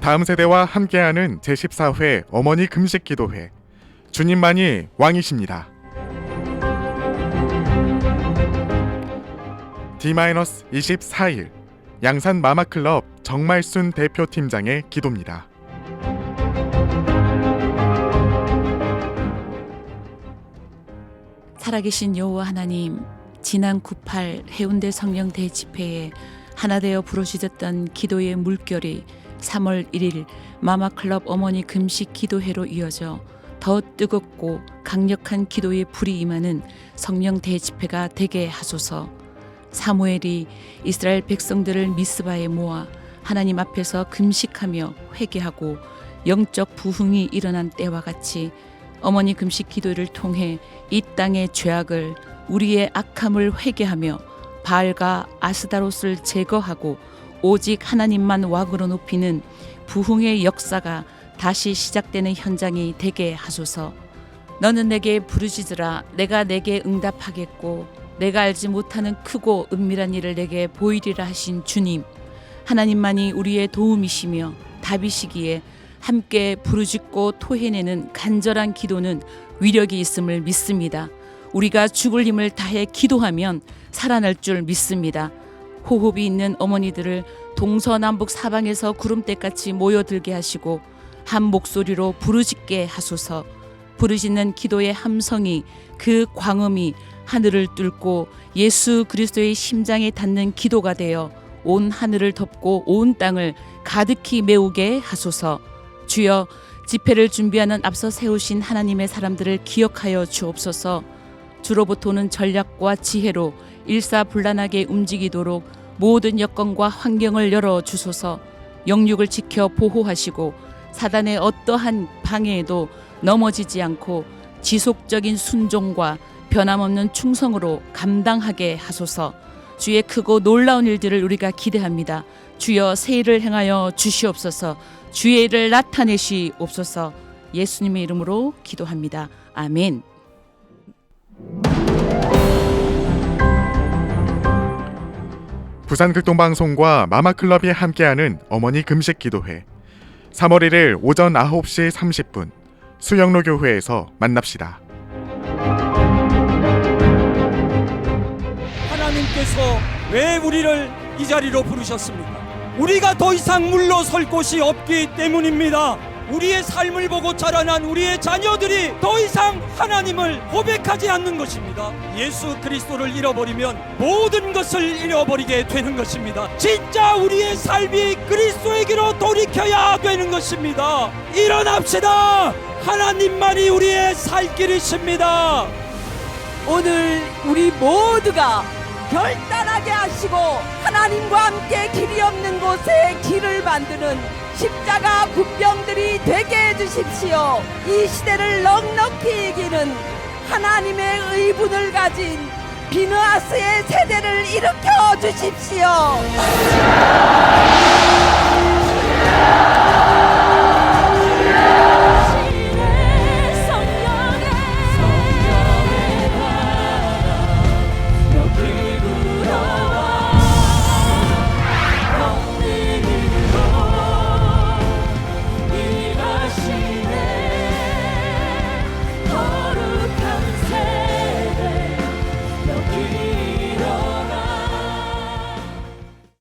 다음 세대와 함께하는 제14회 어머니 금식 기도회. 주님만이 왕이십니다. D-24일 양산 마마클럽 정말순 대표팀장의 기도입니다. 살아계신 여호와 하나님, 지난 98 해운대 성령 대집회에 하나 되어 부르짖었던 기도의 물결이 3월 1일 마마클럽 어머니 금식 기도회로 이어져 더 뜨겁고 강력한 기도의 불이 임하는 성령 대집회가 되게 하소서. 사무엘이 이스라엘 백성들을 미스바에 모아 하나님 앞에서 금식하며 회개하고 영적 부흥이 일어난 때와 같이 어머니 금식 기도를 통해 이 땅의 죄악을 우리의 악함을 회개하며 바알과 아스다롯을 제거하고 오직 하나님만 왕으로 높이는 부흥의 역사가 다시 시작되는 현장이 되게 하소서. 너는 내게 부르짖으라 내가 내게 응답하겠고 내가 알지 못하는 크고 은밀한 일을 내게 보이리라 하신 주님 하나님만이 우리의 도움이시며 답이시기에 함께 부르짖고 토해내는 간절한 기도는 위력이 있음을 믿습니다. 우리가 죽을 힘을 다해 기도하면 살아날 줄 믿습니다. 호흡이 있는 어머니들을 동서남북 사방에서 구름대같이 모여들게 하시고 한 목소리로 부르짖게 하소서. 부르짖는 기도의 함성이 그 광음이 하늘을 뚫고 예수 그리스도의 심장에 닿는 기도가 되어 온 하늘을 덮고 온 땅을 가득히 메우게 하소서. 주여 집회를 준비하는 앞서 세우신 하나님의 사람들을 기억하여 주옵소서. 주로부터 오는 전략과 지혜로 일사불란하게 움직이도록 모든 여건과 환경을 열어 주소서. 영육을 지켜 보호하시고 사단의 어떠한 방해에도 넘어지지 않고 지속적인 순종과 변함없는 충성으로 감당하게 하소서. 주의 크고 놀라운 일들을 우리가 기대합니다. 주여 새 일을 행하여 주시옵소서. 주의 일을 나타내시옵소서. 예수님의 이름으로 기도합니다. 아멘. 부산극동방송과 마마클럽이 함께하는 어머니 금식 기도회. 3월 1일 오전 9시 30분 수영로 교회에서 만납시다. 하나님께서 왜 우리를 이 자리로 부르셨습니까? 우리가 더 이상 물러설 곳이 없기 때문입니다. 우리의 삶을 보고 자라난 우리의 자녀들이 더 이상 하나님을 고백하지 않는 것입니다. 예수 그리스도를 잃어버리면 모든 것을 잃어버리게 되는 것입니다. 진짜 우리의 삶이 그리스도에게로 돌이켜야 되는 것입니다. 일어납시다. 하나님만이 우리의 살 길이십니다. 오늘 우리 모두가 결단하게 하시고 하나님과 함께 길이 없는 곳에 길을 만드는 십자가 군병들이 되게 해주십시오. 이 시대를 넉넉히 이기는 하나님의 의분을 가진 비느하스의 세대를 일으켜 주십시오.